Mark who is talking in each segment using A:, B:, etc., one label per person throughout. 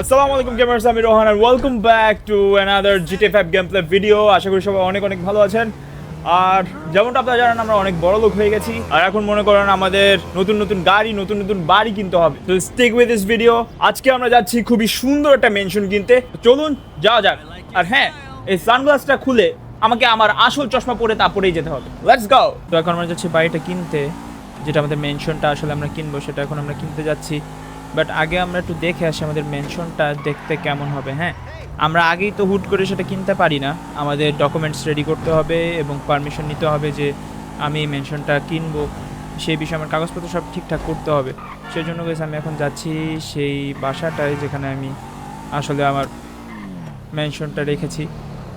A: আসসালামু আলাইকুম গেমার্স আমি রোহান আর welcome back to another GT five game আশা করি সবাই অনেক অনেক ভালো আছেন। আর যেমনটা আপনারা জানেন, আমরা অনেক বড় লোক হয়ে গেছি। আর এখন মনে করেন আমাদের নতুন নতুন গাড়ি, নতুন নতুন বাড়ি কিনতে হবে। তো স্টিক উইথ দিস ভিডিও আজকে আমরা যাচ্ছি খুবই সুন্দর একটা মেনশন কিনতে। চলুন, যাওয়া যাক। আর হ্যাঁ এই সানগ্লাসটা খুলে আমাকে আমার আসল চশমা পরে তারপরেই যেতে হবে। লেটস গো তো এখন আমরা যাচ্ছি বাড়িটা কিনতে, যেটা আমাদের মেনশনটা আসলে আমরা কিনবো, সেটা এখন আমরা কিনতে যাচ্ছি। বাট আগে আমরা একটু দেখে আসি আমাদের মেনশনটা দেখতে কেমন হবে হ্যাঁ? আমরা আগেই তো হুট করে সেটা কিনতে পারি না। আমাদের ডকুমেন্টস রেডি করতে হবে এবং পারমিশন নিতে হবে যে আমি এই মেনশনটা কিনবো। সেই বিষয়ে আমার কাগজপত্র সব ঠিকঠাক করতে হবে। সেই জন্য গেছে আমি এখন যাচ্ছি সেই বাসাটায় যেখানে আমি আসলে আমার মেনশনটা রেখেছি।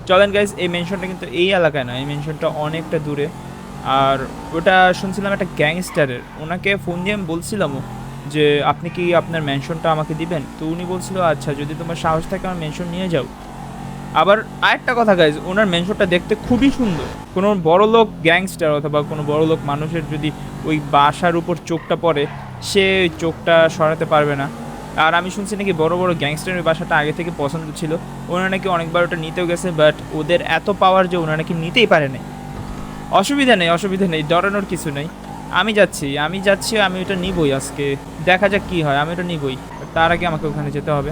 A: চলেন গাইজ এই মেনশনটা কিন্তু এই এলাকায় না, এই মেনশনটা অনেকটা দূরে। আর ওটা শুনছিলাম একটা গ্যাংস্টারের ওনাকে ফোন দিয়ে আমি বলছিলামও যে আপনি কি আপনার মেনশনটা আমাকে দিবেন? তো উনি বলছিল আচ্ছা যদি তোমার সাহস থাকে আমার মেনশন নিয়ে যাও। আবার আরেকটা কথা গাইজ ওনার মেনশনটা দেখতে খুবই সুন্দর। কোনো বড় লোক গ্যাংস্টার অথবা কোনো বড় লোক মানুষের যদি ওই বাসার উপর চোখটা পড়ে, সে ওই চোখটা সরাতে পারবে না। আর আমি শুনছি নাকি বড় বড় গ্যাংস্টারের বাসাটা আগে থেকে পছন্দ ছিল। ওনারা নাকি অনেকবার ওটা নিতেও গেছে বাট ওদের এত পাওয়ার যে ওনারা নাকি নিতেই পারে নাই। অসুবিধা নেই অসুবিধা নেই, ডরানোর কিছু নেই। আমি যাচ্ছি আমি যাচ্ছি, আমি ওটা নিবই আজকে। দেখা যাক কি হয়, আমি ওটা নিবই। তার আগে আমাকে ওখানে যেতে হবে।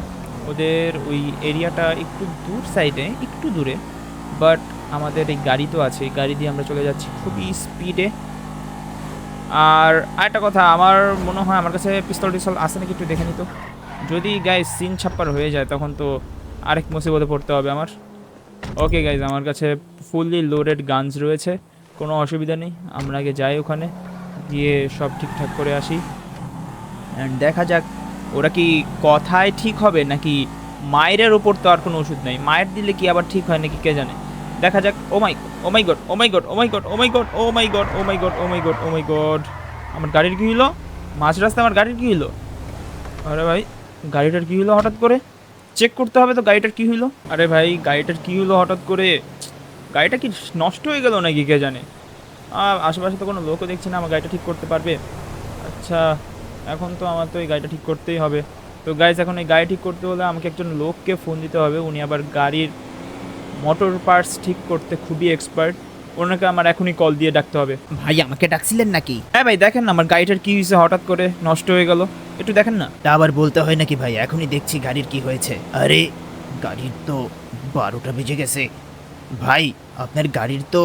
A: ওদের ওই এরিয়াটা একটু দূর সাইডে একটু দূরে। বাট আমাদের এই গাড়ি তো আছে গাড়ি দিয়ে আমরা চলে যাচ্ছি খুবই স্পিডে আর আরেকটা কথা, আমার মনে হয় আমার কাছে পিস্তল টিস্তল আছে নাকি একটু দেখে নিত যদি গাইজ সিন ছাপ্পার হয়ে যায়, তখন তো আরেক মুসিবতে পড়তে হবে আমার। ওকে গাইজ আমার কাছে ফুললি লোডেড গানস রয়েছে, কোনো অসুবিধা নেই। আমরা আগে যাই ওখানে। গিয়ে সব ঠিকঠাক করে আসি। দেখা যাক, ওরা কি কথায় ঠিক হবে নাকি মায়ের ওপর তো আর কোনো ওষুধ নেই? মায়ের দিলে কি আবার ঠিক হয় নাকি কে জানে? দেখা যাক, ও my, oh god oh god oh god, oh my god, oh my god, oh god oh god, oh my god. আমার গাড়ির কি হলো মাঝ রাস্তায় আমার গাড়ির কি হলো আরে ভাই, গাড়িটার কি হলো হঠাৎ করে? চেক করতে হবে তো গাড়িটার কি হলো আরে ভাই, গাড়িটার কি হলো হঠাৎ করে? গাড়িটা কি নষ্ট হয়ে গেল নাকি কে জানে? আশেপাশে তো কোনো লোকও দেখছি না আমার গাড়িটা ঠিক করতে পারবে। আচ্ছা এখন তো আমার তো এই গাড়িটা ঠিক করতেই হবে। তো গাইজ এখন এই গাড়ি ঠিক করতে হলে আমাকে একজন লোককে ফোন দিতে হবে। উনি আবার গাড়ির মোটর পার্টস ঠিক করতে খুবই এক্সপার্ট ওনাকে আমার এখনই কল দিয়ে ডাকতে হবে।
B: ভাই আমাকে ডাকছিলেন নাকি?
A: হ্যাঁ ভাই দেখেন না আমার গাড়িটার কি হয়েছে হঠাৎ করে নষ্ট হয়ে গেল। একটু দেখেন না।
B: তা আবার বলতে হয় নাকি ভাই? এখনই দেখছি গাড়ির কি হয়েছে। আরে গাড়ির তো বারোটা বেজে গেছে। ভাই আপনার গাড়ির তো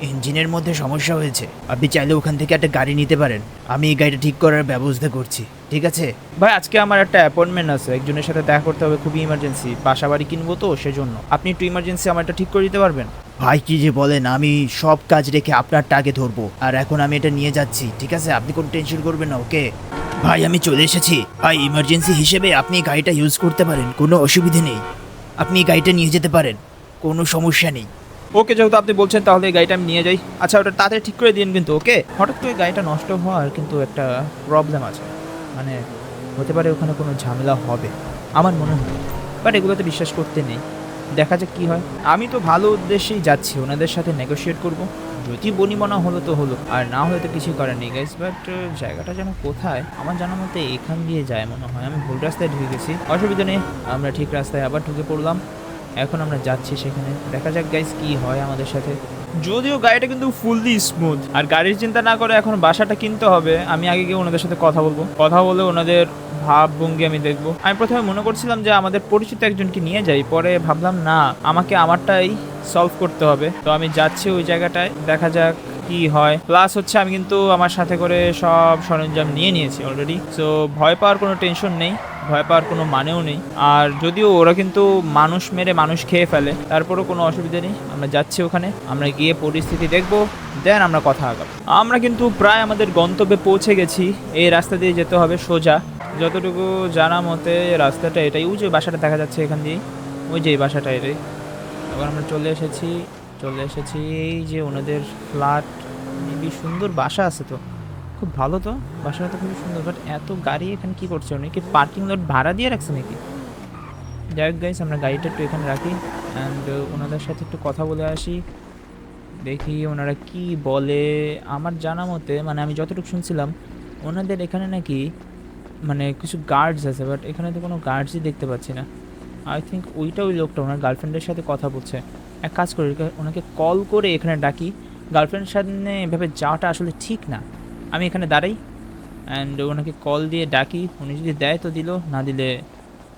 B: ইঞ্জিনের মধ্যে সমস্যা হয়েছে। আপনি চাইলে ওখান থেকে একটা গাড়ি নিতে পারেন। আমি এই গাড়িটা ঠিক করার ব্যবস্থা করছি, ঠিক আছে?
A: ভাই, আজকে আমার একটা অ্যাপয়েন্টমেন্ট আছে। একজনের সাথে দেখা করতে হবে, খুবই ইমার্জেন্সি বাসা বাড়ি কিনবো তো, সেজন্য। আপনি একটু ইমার্জেন্সি আমার এটা ঠিক করে দিতে পারবেন?
B: ভাই, কি যে বলেন, আমি সব কাজ রেখে আপনার টাকে ধরবো। আর এখন আমি এটা নিয়ে যাচ্ছি, ঠিক আছে? আপনি কোনো টেনশন করবেন না ওকে ভাই, আমি চলে এসেছি। ভাই ইমার্জেন্সি হিসেবে আপনি গাড়িটা ইউজ করতে পারেন, কোনো অসুবিধে নেই। আপনি গাড়িটা নিয়ে যেতে পারেন, কোনো সমস্যা নেই।
A: ওকে যেহেতু আপনি বলছেন, তাহলে এই গাড়িটা আমি নিয়ে যাই। আচ্ছা ওটা তাড়াতাড়ি ঠিক করে দিন কিন্তু ওকে। হঠাৎ করে গাড়িটা নষ্ট হওয়ার কিন্তু একটা প্রবলেম আছে। মানে হতে পারে ওখানে কোনো ঝামেলা হবে, আমার মনে হয়। বাট এগুলোতে বিশ্বাস করতে নেই। দেখা যাক কী হয়। আমি তো ভালো উদ্দেশ্যেই যাচ্ছি, ওনাদের সাথে নেগোশিয়েট করব। যদি বনিমনা হলো তো হলো, আর না হলে তো কিছুই করার নেই গাইস বাট জায়গাটা যেন কোথায়, আমার জানা মতে এখান দিয়ে যায় মনে হয়। আমি ভুল রাস্তায় ঢুকে গেছি। অসুবিধা নেই, আমরা ঠিক রাস্তায় আবার ঢুকে পড়লাম। এখন আমরা যাচ্ছি সেখানে। দেখা যাক গাইস কি হয় আমাদের সাথে। যদিও গাড়িটা কিন্তু ফুললি স্মুথ আর গাড়ির চিন্তা না করে এখন বাসাটা কিনতে হবে, আমি আগে গিয়ে ওনাদের সাথে কথা বলব। কথা বলে ওনাদের ভাব ভঙ্গি আমি দেখব। আমি প্রথমে মনে করছিলাম যে আমাদের পরিচিত একজনকে নিয়ে যাই, পরে ভাবলাম না, আমাকে আমারটাই সলভ করতে হবে। তো আমি যাচ্ছি ওই জায়গাটায়, দেখা যাক কি হয়। প্লাস হচ্ছে আমি কিন্তু আমার সাথে করে সব সরঞ্জাম নিয়ে নিয়েছি অলরেডি সো ভয় পাওয়ার কোনো টেনশন নেই। ভয় পাওয়ার কোনো মানেও নেই। আর যদিও ওরা কিন্তু মানুষ মেরে মানুষ খেয়ে ফেলে, তারপরেও কোনো অসুবিধা নেই। আমরা যাচ্ছি ওখানে, আমরা গিয়ে পরিস্থিতি দেখব, দেন আমরা কথা আগাবো। আমরা কিন্তু প্রায় আমাদের গন্তব্যে পৌঁছে গেছি। এই রাস্তা দিয়ে যেতে হবে সোজা। যতটুকু জানা মতে রাস্তাটা এটাই, ওই যে বাসাটা দেখা যাচ্ছে এখান দিয়েই ওই যে বাসাটা এটাই। এবার আমরা চলে এসেছি চলে এসেছি এই যে ওনাদের ফ্ল্যাট মেবি সুন্দর বাসা আছে তো। খুব ভালো তো, বাসাটা তো খুবই সুন্দর বাট এত গাড়ি এখানে কি করছে? উনি পার্কিং লট ভাড়া দিয়ে রাখছে নাকি? যাই হোক গাইস আমরা গাড়িটা একটু এখানে রাখি অ্যান্ড ওনাদের সাথে একটু কথা বলে আসি, দেখি ওনারা কি বলে। আমার জানা মতে মানে আমি যতটুকু শুনছিলাম, ওনাদের এখানে নাকি মানে কিছু গার্ডস আছে বাট এখানে তো কোনো গার্ডসই দেখতে পাচ্ছি না। আই থিঙ্ক ওইটা ওই লোকটা, ওনার গার্লফ্রেন্ডের সাথে কথা বলছে। এক কাজ করি, ওনাকে কল করে এখানে ডাকি গার্লফ্রেন্ডের সামনে এভাবে যাওয়াটা আসলে ঠিক না। আমি এখানে দাঁড়াই অ্যান্ড ওনাকে কল দিয়ে ডাকি। উনি যদি দেয় তো দিল না দিলে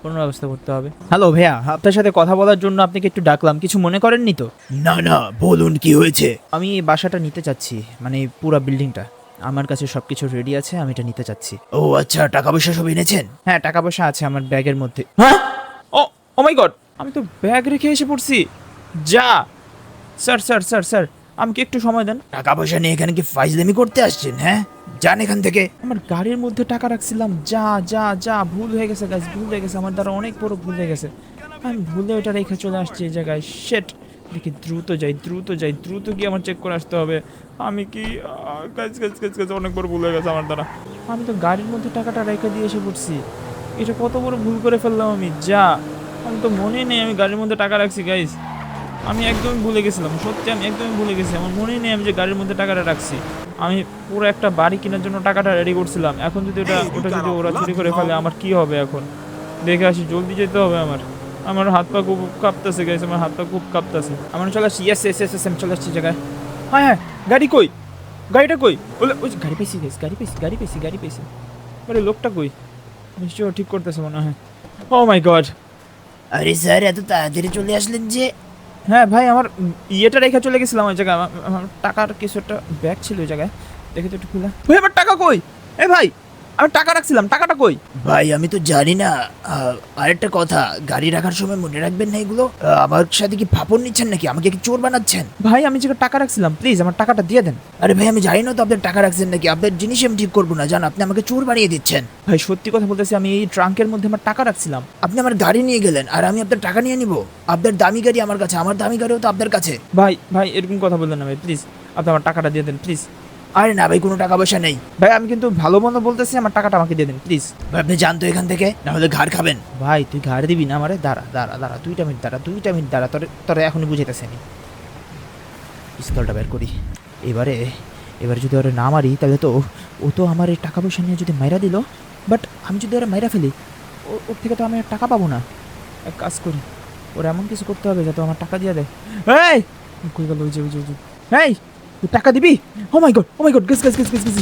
A: কোনো ব্যবস্থা করতে হবে। হ্যালো ভাইয়া আপনার সাথে কথা বলার জন্য আপনাকে একটু ডাকলাম। কিছু মনে করেননি তো?
B: না না বলুন কি হয়েছে?
A: আমি এই বাসাটা নিতে চাচ্ছি মানে পুরো বিল্ডিংটা আমার কাছে সব কিছু রেডি আছে আমি এটা নিতে চাচ্ছি।
B: ও আচ্ছা টাকা পয়সা সব এনেছেন?
A: হ্যাঁ টাকা পয়সা আছে আমার ব্যাগের মধ্যে। হ্যাঁ? ও ও মাই গড আমি তো ব্যাগ রেখে এসে পড়ছি। যা! স্যার স্যার স্যার স্যার আমাকে একটু সময় দেন?
B: টাকা পয়সা নিয়ে এখানে কি ফাইজলামি করতে আসছেন হ্যাঁ? যান এখান থেকে।
A: আমার গাড়ির মধ্যে টাকা রাখছিলাম। যা যা যা ভুল হয়ে গেছে গাছ ভুল হয়ে গেছে। আমার দ্বারা অনেক বড় ভুল হয়ে গেছে। আমি ভুলে ওটা রেখে চলে আসছি এই জায়গায়। শেট দেখি দ্রুত যাই দ্রুত যাই দ্রুত গিয়ে আমার চেক করে আসতে হবে। আমি কি গাছ গাছ গাছ গাছ অনেক বড় ভুল হয়ে গেছে আমার দ্বারা। আমি তো গাড়ির মধ্যে টাকাটা রেখে দিয়ে এসে পড়ছি। এটা কত বড় ভুল করে ফেললাম আমি? যা! আমি তো মনে নেই আমি গাড়ির মধ্যে টাকা রাখছি গাইস আমি একদমই ভুলে গেছিলাম সত্যি আমি একদমই ভুলে গেছি। আমার মনেই নেই আমি যে গাড়ির মধ্যে টাকাটা রাখছি। আমি পুরো একটা বাড়ি কেনার জন্য টাকাটা রেডি করছিলাম। এখন যদি ওটা ওটা যদি ওরা চুরি করে ফেলে আমার কি হবে এখন? দেখে আসি জলদি যেতে হবে আমার। আমার হাত পা খুব কাঁপতেছে গেছে আমার হাত পা খুব কাঁপতেছে। আমার চলে আসছি ইয়েস এস এস এস আমি চলে আসছি জায়গায়। হ্যাঁ হ্যাঁ গাড়ি কই? গাড়িটা কই? বলে ওই যে গাড়ি পেয়েছি গেছে গাড়ি পেয়েছি গাড়ি পেয়েছি গাড়ি পেয়েছি। আরে লোকটা কই? নিশ্চয়ই ও ঠিক করতেছে মনে হয়। ও মাই গড
B: আরে স্যার এত তাড়াতাড়ি চলে আসলেন যে?
A: হ্যাঁ ভাই, আমার ইয়েটা রেখে চলে গেছিলাম ওই জায়গায়। আমার টাকার কিছু একটা ব্যাগ ছিল ওই জায়গায়। দেখে তো একটু খুলে। ভাই, আমার টাকা কই? এ ভাই আমি টাকা রাখছিলাম টাকাটা কই?
B: ভাই আমি তো জানি না। আরেকটা কথা গাড়ি রাখার সময় মনে রাখবেন না এগুলো? আমার সাথে কি ফাপড় নিচ্ছেন নাকি? আমাকে কি চোর বানাচ্ছেন?
A: ভাই আমি যেটা টাকা রাখছিলাম প্লিজ আমার টাকাটা দিয়ে দেন।
B: আরে ভাই আমি জানি না তো আপনার টাকা রাখছেন নাকি। আপনার জিনিস আমি ঠিক করব না জান আপনি আমাকে চোর বানিয়ে দিচ্ছেন।
A: ভাই সত্যি কথা বলতেছি আমি এই ট্রাঙ্কের মধ্যে আমার টাকা রাখছিলাম।
B: আপনি আমার গাড়ি নিয়ে গেলেন আর আমি আপনার টাকা নিয়ে নিব। আপনার দামি গাড়ি আমার কাছে আমার দামি গাড়িও তো আপনার কাছে।
A: ভাই ভাই এরকম কথা বললেন না ভাই প্লিজ আপনি আমার টাকাটা দিয়ে দেন প্লিজ
B: আরে না ভাই কোনো টাকা পয়সা নেই।
A: ভাই আমি কিন্তু ভালো মন্দ বলতেছি আমার টাকাটা আমাকে দিয়ে দেন প্লিজ
B: ভাই, আপনি জানতো এখান থেকে না হলে ঘাড় খাবেন।
A: ভাই তুই ঘাড়ে দিবি না আমারে? দাঁড়া দাঁড়া দাঁড়া দুইটা মিনিট দাঁড়া দুইটা মিনিট দাঁড়া তোরে তোরে এখনই বুঝাইতেছি আমি। পিস্তলটা বের করি। এবারে এবারে যদি ওরা না মারি তাহলে তো ও তো আমার এই টাকা পয়সা নিয়ে যদি মাইরা দিল বাট আমি যদি ওরা মাইরা ফেলি ওর থেকে তো আমি আর টাকা পাবো না। এক কাজ করি ওর এমন কিছু করতে হবে যাতে আমার টাকা দিয়ে দেয়। এই! কই গেল? ওই যে ওই যে। এই! টাকা দিবি? ও my god oh my god guess guess guess guess guess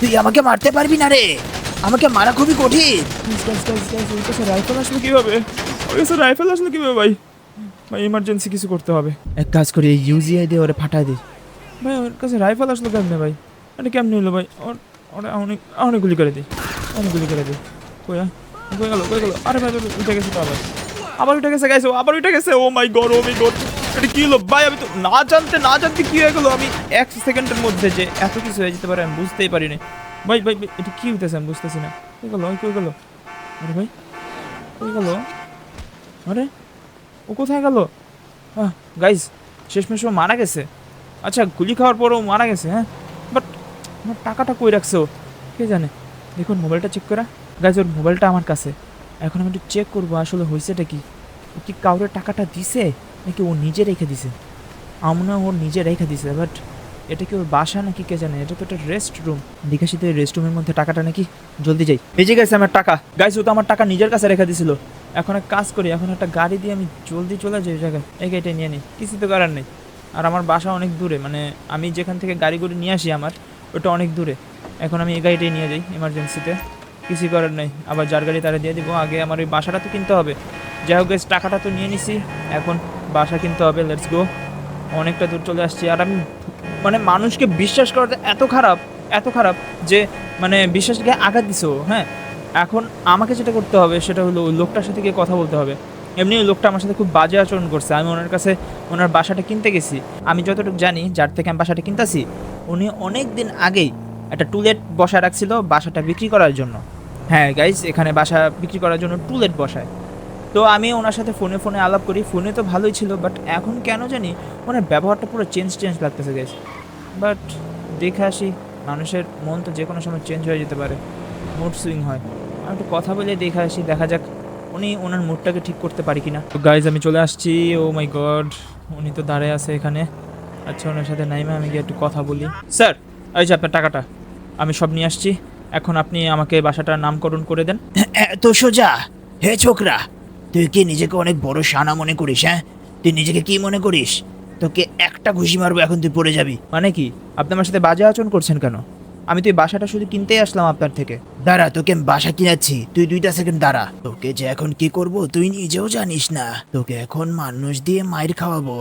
B: তুই আমাকে মারতে পারবি না রে? আমাকে মারা খুবই কঠিন।
A: রাইফেল আসলে কীভাবে? কাছে রাইফেল আসলে কীভাবে ভাই? ভাই ইমার্জেন্সি কিছু করতে হবে। এক কাজ করি এই ইউজিআই দিয়ে ওরে ফাটাই দিই ভাই ওর কাছে রাইফেল আসলো কেমনে ভাই? এটা কেমনে হলো ভাই? ওর ওরা অনেক অনেক গুলি করে দিই। অনেক গুলি করে দিই। কই আ? কই গেল কই গেল? আরে ভাই উঠে গেছে তো আবার। আবার উঠে গেছে গাইস ও আবার উঠে গেছে। ও my god oh my god এটা কি হলো? ভাই, আমি তো না জানতে না জানতে কি হয়ে গেলো? আমি এক সেকেন্ডের মধ্যে যে এত কিছু হয়ে যেতে পারে, আমি বুঝতেই পারিনি। ভাই ভাই এটা কি হইতেছে? আমি বুঝতেছি না। কই গেল? কই গেল? আরে ভাই, কই গেল? আরে, ও কোথায় গেল? গাইজ শেষমেশ ও মারা গেছে। আচ্ছা গুলি খাওয়ার পরও মারা গেছে হ্যাঁ? বাট আমার টাকাটা কই রাখছে ও? কে জানে? দেখুন, মোবাইলটা চেক করা। গাইজ ওর মোবাইলটা আমার কাছে। এখন আমি একটু চেক করব আসলে হয়েছেটা কি? ও কি কাউরে টাকাটা দিছে? নাকি ও নিজে রেখে দিছে? আমার ওর নিজে রেখে দিছে বাট এটা কি ওর বাসা নাকি কে জানে? এটা তো একটা রেস্ট রুম দেখাছি তো এই রেস্ট রুমের মধ্যে টাকাটা নাকি জলদি যাই। বেজে গেছে আমার টাকা। গাইস ও তো আমার টাকা নিজের কাছে রেখে দিছিল। এখন এক কাজ করি, এখন একটা গাড়ি দিয়ে আমি জলদি চলে যাই ওই জায়গায়। এই গাড়িটা নিয়ে নিই কিছু তো করার নেই। আর আমার বাসা অনেক দূরে মানে আমি যেখান থেকে গাড়ি করে নিয়ে আসি আমার, ওটা অনেক দূরে। এখন আমি এই গাড়িটাই নিয়ে যাই এমার্জেন্সিতে কিছুই করার নেই। আবার যার গাড়ি তারা দিয়ে দিব, আগে আমার ওই বাসাটা তো কিনতে হবে। যাই হোক টাকাটা তো নিয়ে নিছি। এখন বাসা কিনতে হবে লেটস গো অনেকটা দূর চলে আসছি। আর আমি মানে মানুষকে বিশ্বাস করাটা এত খারাপ এত খারাপ যে মানে বিশ্বাসকে আঘাত দিছো হ্যাঁ? এখন আমাকে যেটা করতে হবে, সেটা হলো লোকটার সাথে গিয়ে কথা বলতে হবে। এমনি লোকটা আমার সাথে খুব বাজে আচরণ করছে। আমি ওনার কাছে, ওনার বাসাটা কিনতে গেছি। আমি যতটুকু জানি, যার থেকে আমি বাসাটা কিনতেছি, উনি অনেক দিন আগেই একটা টুলেট বসায় রাখছিল বাসাটা বিক্রি করার জন্য। হ্যাঁ গাইজ এখানে বাসা বিক্রি করার জন্য টুলেট বসায়। তো আমি ওনার সাথে ফোনে ফোনে আলাপ করি, ফোনে তো ভালোই ছিল বাট এখন কেন জানি ওনার ব্যবহারটা পুরো চেঞ্জ চেঞ্জ লাগতেছে গেছে বাট দেখে আসি, মানুষের মন তো যে কোনো সময় চেঞ্জ হয়ে যেতে পারে মুড সুইং হয়। আমি একটু কথা বলে দেখে আসি, দেখা যাক উনি ওনার মুডটাকে ঠিক করতে পারি কিনা। তো গাইজ আমি চলে আসছি ও মাই গড উনি তো দাঁড়ায় আছে এখানে। আচ্ছা ওনার সাথে নাইমে, আমি গিয়ে একটু কথা বলি। স্যার এই যে আপনার টাকাটা, আমি সব নিয়ে আসছি। এখন আপনি আমাকে বাসাটার নামকরণ করে দেন।
B: এত সোজা, হে ছোকরা তুই কি নিজেকে অনেক বড় সানা মনে করিস হ্যাঁ? তুই নিজেকে কি মনে করিস? তোকে একটা ঘুষি মারবো, এখন তুই পড়ে যাবি।
A: মানে কি? আপনি আমার সাথে বাজে আচরণ করছেন কেন? আমি তো এই বাসাটা শুধু কিনতেই আসলাম আপনার থেকে।
B: দাঁড়া, তোকে আমি বাসা কিনাচ্ছি তুই দুইটা সেকেন্ড দাঁড়া। তোকে যে এখন কি করব, তুই নিজেও জানিস না। তোকে এখন মানুষ দিয়ে মাইর খাওয়াবো।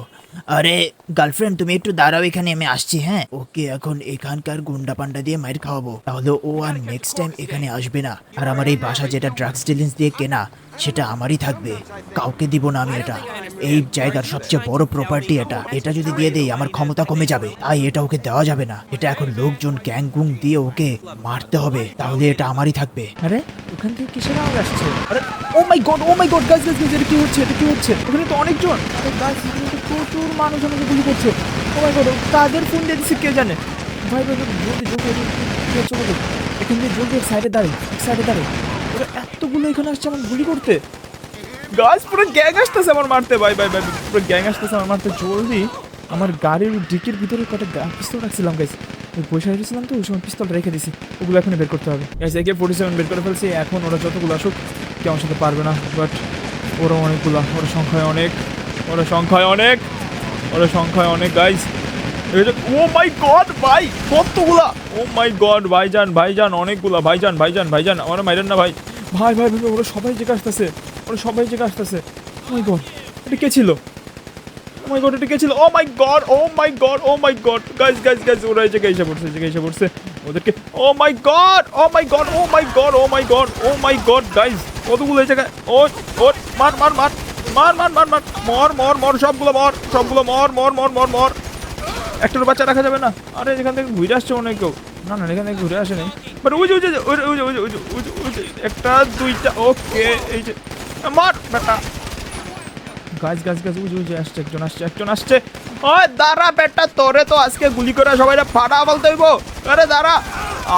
B: আরে গার্লফ্রেন্ড তুমি একটু দাঁড়াও এখানে, আমি আসছি হ্যাঁ? ওকে এখন এখানকার গুন্ডা পান্ডা দিয়ে মাইর খাওয়াবো। তাহলে ও আর নেক্সট টাইম এখানে আসবে না। আর আমার এই বাসা যেটা ড্রাগস ডিলিংস দিয়ে কেনা, সেটা আমারই থাকবে। কাউকে দিব না আমি এটা। এই জায়গার সবচেয়ে বড় প্রপার্টি এটা। এটা যদি দিয়ে দেই, আমার ক্ষমতা কমে যাবে। তাই এটা ওকে দেওয়া যাবে না। এটা এখন লোকজন গ্যাং গুং দিয়ে ওকে মারতে হবে। তাহলে এটা আমারই থাকবে।
A: আরে ওখান থেকে কিসের আওয়াজ আসছে? আরে ও my god oh my god guys guys এটা কি হচ্ছে? এটা কি হচ্ছে? ওখানে তো অনেকজন। আরে গাইস এখানে তো প্রচুর মানুষ আমাকে গুলি করছে। ও মাই গড তাদের ফোন দিয়ে দিচ্ছে কে জানে? ভাই ভাই ভাই, জলদি জলদি কে চলে যাবে এখান থেকে জলদি সাইডে এক সাইডে দাঁড়াই। ওরা এতগুলো এখানে আসছে আমার গুলি করতে। গাছ পুরো গ্যাং আসতেছে আমার মারতে। ভাই ভাই ভাই পুরো গ্যাং আসতেছে আমার মারতে। জলদি আমার গাড়ির ডিকির ভিতরে কটা পিস্তল রাখছিলাম গাইস ওই পয়সা রেখেছিলাম তো, ওই সময় পিস্তল রেখে দিছি ওগুলো এখন বের করতে হবে। গাইস একে ফোর্টি সেভেন বের করে ফেলছি, এখন ওরা যতগুলো আসুক, কেউ আমার সাথে পারবে না। বাট ওরা অনেকগুলো ওরা সংখ্যায় অনেক ওরা সংখ্যায় অনেক ওরা সংখ্যায় অনেক গাইস ও মাই গড ভাই, কতগুলা? ও মাই গড ভাইজান ভাইজান, অনেকগুলা, ভাইজান ভাইজান ভাইজান আমার মাইরেন না, ভাই। ভাই ভাই ভাই, ওরা সবাই জেগে আসতেছে, ওরা সবাই জেগে আসতেছে। মাই গড এটা কে ছিল? ও মাই গড এটা কে ছিল? ও my god oh my god oh my god guys guys guys ওরা এই জায়গায় এসে পড়ছে এই জায়গায় এসে পড়ছে ওদেরকে ও my god oh my god oh my god oh my god oh my god guys কতগুলো এই জায়গায়, ও ও, মার মার মার মার মার মার মার, মর মর মর, সবগুলো মর সবগুলো মর মর মর মর মর। একটার বাচ্চা রাখা যাবে না? আরে, এখান থেকে ঘুরে আসছে মনে কেউ। না না, এখান থেকে ঘুরে আসেনি। বাট ওই যে ওই যে ওই যে ওই যে ওই যে একটা, দুইটা ওকে এই যে, মার ব্যাটা গাছ গাছ গাছ উজে উজে, আসছে, একজন আসছে একজন আসছে। ওই, দাঁড়া বেটা, তোরে তো আজকে গুলি করে সবাই ফাটা বলতে হইব। আরে দাঁড়া,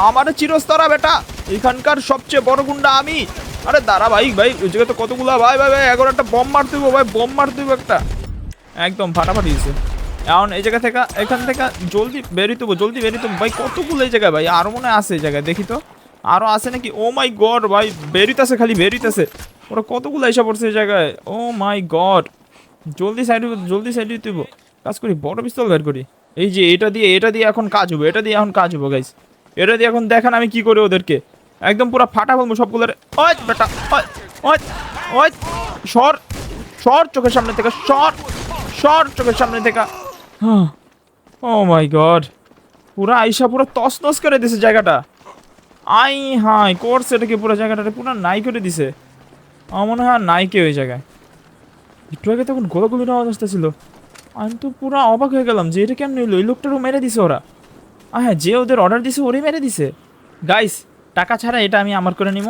A: আমার চিরস্তরা বেটা। এখানকার সবচেয়ে বড় গুন্ডা আমি। আরে দাঁড়া ভাই ভাই, ওই জায়গায় তো কতগুলা, ভাই ভাই ভাই এখন একটা বম মারতে হইব, ভাই বম মারতে হইব একটা। একদম ফাটাফাটি দিয়েছে এখন এই জায়গা থেকে, এখান থেকে জলদি বেরিয়ে দেবো জলদি বেরিয়ে দেবো ভাই, কতগুলো এই জায়গায়, ভাই? আরও মনে আছে এই জায়গায়, দেখি তো। আরও আছে নাকি? ও মাই গড ভাই বেরিতেছে খালি বেরিতেছে ওরা কতগুলো এসে পড়ছে এই জায়গায়? ও মাই গড জলদি সাইড জলদি সাইড দিব কাজ করি, বড় পিস্তল বের করি। এই যে এটা দিয়ে এটা দিয়ে এখন কাজ হবে, এটা দিয়ে এখন কাজ হবে গাইস এটা দিয়ে এখন দেখেন আমি কি করি ওদেরকে। একদম পুরো ফাটা ফেলব সবগুলোর। ওই বেটা, ওই ওই সর সর চোখের সামনে থেকে, সর সর চোখের সামনে থেকে। ও মাই গড পুরো আইসা পুরো তস তস করে দিছে জায়গাটা। আই হাই করছে এটাকে পুরো জায়গাটা পুরো নাই করে দিছে। আমার মনে হয় নাই ওই জায়গায়। একটু আগে তখন গোলাগুলির আওয়াজ আসতেছিল। আমি তো পুরো অবাক হয়ে গেলাম যে এটা কেমন হইল? এই লোকটারও মেরে দিছে ওরা। হ্যাঁ যে ওদের অর্ডার দিছে, ওরই মেরে দিছে। গাইস টাকা ছাড়া এটা আমি আমার করে নিব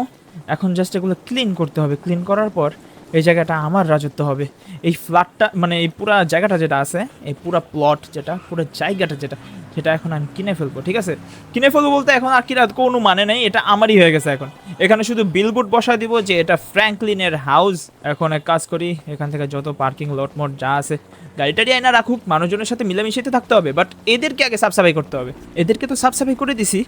A: এখন জাস্ট এগুলো ক্লিন করতে হবে। ক্লিন করার পর এই জায়গাটা আমার রাজত্ব হবে। এই ফ্ল্যাটটা মানে এই পুরা জায়গাটা যেটা আছে, এই পুরা প্লট যেটা, পুরো জায়গাটা যেটা সেটা এখন আমি কিনে ফেলব, ঠিক আছে? কিনে ফেলব বলতে এখন আর কিনা কোনো মানে নেই, এটা আমারই হয়ে গেছে এখন। এখানে শুধু বিলবোর্ড বসায় দিব যে এটা ফ্র্যাঙ্কলিনের হাউস এখন এক কাজ করি, এখান থেকে যত পার্কিং লট মট যা আছে গাড়িটারি আইনা রাখুক, মানুষজনের সাথে মিলেমিশেতে থাকতে হবে বাট এদেরকে আগে সাফসাফাই করতে হবে। এদেরকে তো সাফসাফাই করে দিছি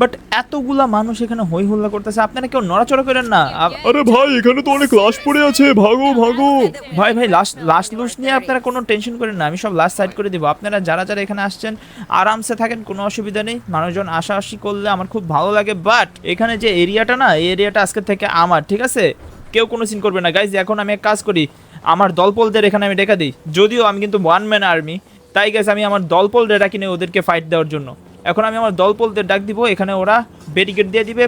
A: বাট এতগুলা মানুষ এখানে হই হুল্লা করতেছে আপনারা কেউ নড়াচড়া করেন না।
C: আরে ভাই এখানে তো অনেক লাশ পড়ে আছে ভাগো ভাগো।
A: ভাই ভাই লাস্ট লাস্ট লুস নিয়ে আপনারা কোনো টেনশন করেন না আমি সব লাস্ট সাইড করে দিব। আপনারা যারা যারা এখানে আসছেন আরামসে থাকেন কোনো অসুবিধা নেই। মানুষজন আশাআশি করলে আমার খুব ভালো লাগে বাট এখানে যে এরিয়াটা না এই এরিয়াটা আজকে থেকে আমার ঠিক আছে? কেউ কোনো সিন করবে না। গাইজ এখন আমি এক কাজ করি আমার দলপলদের এখানে আমি ডেকে দিই। যদিও আমি কিন্তু ওয়ান ম্যান আর্মি তাই গেছে আমি আমার দলপলদের ডাকি নিয়ে ওদেরকে ফাইট দেওয়ার জন্য। এখন আমি আমার দলপলদের ডাক দিব, এখানে ওরা ব্যারিকেড দিয়ে দিবে।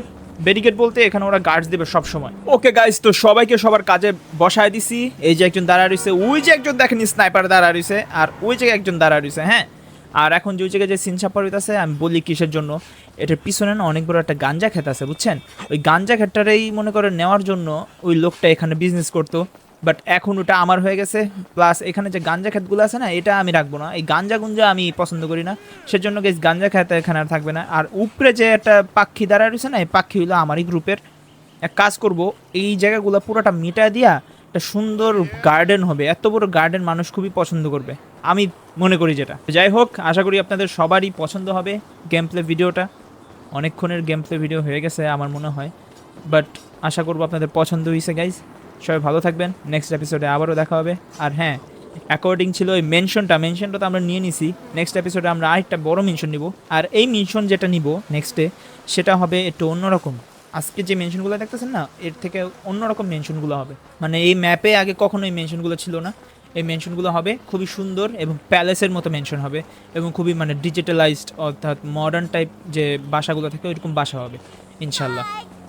A: ব্যারিকেড বলতে এখানে ওরা গার্ডস দেবে সব সময় ওকে গাইস তো সবাইকে সবার কাজে বসায় দিছি। এই যে একজন দাঁড়া রয়েছে ওই যে একজন দেখেন স্নাইপার দাঁড়া রয়েছে আর ওই যে একজন দাঁড়া রয়েছে হ্যাঁ? আর এখন যে ওই জায়গায় যে সিন চাপা হইতাছে আমি বলি কিসের জন্য, এটার পিছনে না অনেক বড় একটা গাঞ্জা খেত আছে, বুঝছেন? ওই গাঞ্জা খেতটারেই মনে করেন নেওয়ার জন্য ওই লোকটা এখানে বিজনেস করতো। বাট এখন ওটা আমার হয়ে গেছে প্লাস এখানে যে গাঞ্জা ক্ষেতগুলো আছে না, এটা আমি রাখব না। এই গাঞ্জা গুঞ্জা আমি পছন্দ করি না। সেজন্য গেছ গাঞ্জা খেতে এখানে আর থাকবে না। আর উপরে যে একটা পাখি দাঁড়া রয়েছে না, এই পাখি হইল আমারই গ্রুপের। এক কাজ করব, এই জায়গাগুলো পুরোটা মিটা দিয়া একটা সুন্দর গার্ডেন হবে। এত বড় গার্ডেন মানুষ খুবই পছন্দ করবে। আমি মনে করি যেটা। যাই হোক, আশা করি আপনাদের সবারই পছন্দ হবে গেম প্লে ভিডিওটা। অনেকক্ষণের গেম প্লে ভিডিও হয়ে গেছে আমার মনে হয়। বাট আশা করব আপনাদের পছন্দ হয়েছে গাইজ সবাই ভালো থাকবেন। নেক্সট এপিসোডে আবারও দেখা হবে। আর হ্যাঁ অ্যাকর্ডিং ছিল ওই মেনশনটা মেনশনটা তো আমরা নিয়ে নিছি। নেক্সট এপিসোডে আমরা আরেকটা বড় মেনশন নিব। আর এই মেনশন যেটা নিব নেক্সটে সেটা হবে একটু অন্যরকম। আজকে যে মেনশনগুলো দেখতেছেন না, এর থেকে অন্যরকম মেনশনগুলো হবে। মানে এই ম্যাপে আগে কখনো এই মেনশনগুলো ছিল না। এই মেনশনগুলো হবে খুবই সুন্দর এবং প্যালেসের মতো মেনশন হবে এবং খুবই মানে ডিজিটালাইজড অর্থাৎ মডার্ন টাইপ যে বাসাগুলো থাকে, ওইরকম বাসা হবে ইনশাল্লাহ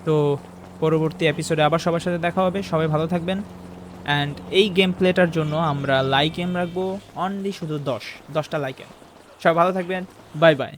A: তো পরবর্তী এপিসোডে আবার সবার সাথে দেখা হবে। সবাই ভালো থাকবেন। অ্যান্ড এই গেম প্লেটার জন্য আমরা লাইক এম রাখব। অনলি শুধু দশ, দশটা লাইক এম সবাই ভালো থাকবেন। Bye bye